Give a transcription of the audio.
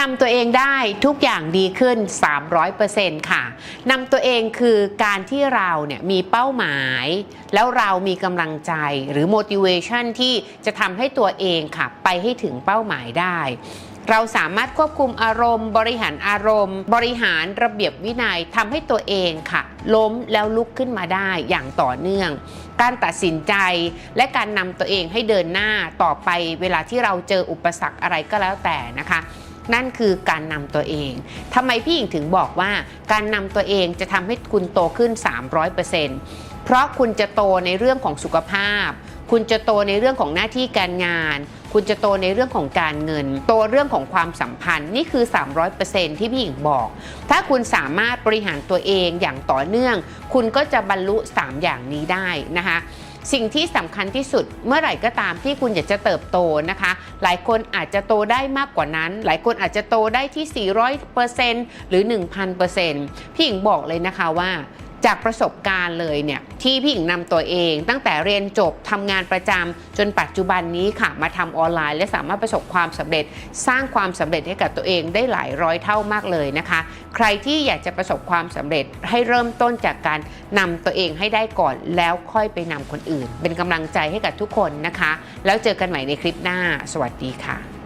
นำตัวเองได้ทุกอย่างดีขึ้น 300%ค่ะนำตัวเองคือการที่เราเนี่ยมีเป้าหมาย แล้วเรามีกำลังใจหรือ motivation ที่จะทำให้ตัวเองค่ะ ไปให้ถึงเป้าหมายได้ เราสามารถควบคุมอารมณ์ บริหารอารมณ์ บริหารระเบียบวินัยทำให้ตัวเองค่ะ ล้มแล้วลุกขึ้นมาได้อย่างต่อเนื่อง การตัดสินใจและการนำตัวเองให้เดินหน้าต่อไปเวลาที่เราเจออุปสรรคอะไรก็แล้วแต่นะคะ นั่นคือการนำตัวเองทำไมพี่หญิงถึงบอกว่าการนำตัวเองจะทำให้คุณโตขึ้น 300%เพราะคุณจะโตในเรื่องของสุขภาพ คุณจะโตในเรื่องของหน้าที่การงาน คุณจะโตในเรื่องของการเงิน โตเรื่องของความสัมพันธ์นี่คือ 300%ที่พี่หญิงบอก ถ้าคุณสามารถบริหารตัวเองอย่างต่อเนื่อง คุณก็จะบรรลุ 3 อย่างนี้ได้นะคะ สิ่งที่สำคัญที่สุดเมื่อไหร่ก็ตามที่คุณอยากจะเติบโตนะคะ หลายคนอาจจะโตได้มากกว่านั้น หลายคนอาจจะโตได้ที่ 400%หรือ 1,000%พี่หญิงบอกเลยนะคะว่า จากประสบการณ์เลยเนี่ยที่พี่หญิงนำตัวเอง ตั้งแต่เรียนจบทำงานประจำจนปัจจุบันนี้ค่ะ มาทำออนไลน์ และสามารถประสบความสำเร็จ สร้างความสำเร็จให้กับตัวเองได้หลายร้อยเท่ามากเลยนะคะ ใครที่อยากจะประสบความสำเร็จให้เริ่มต้นจากการนำตัวเองให้ได้ก่อนแล้วค่อยไปนำคนอื่น เป็นกำลังใจให้กับทุกคนนะคะ แล้วเจอกันใหม่ในคลิปหน้า สวัสดีค่ะ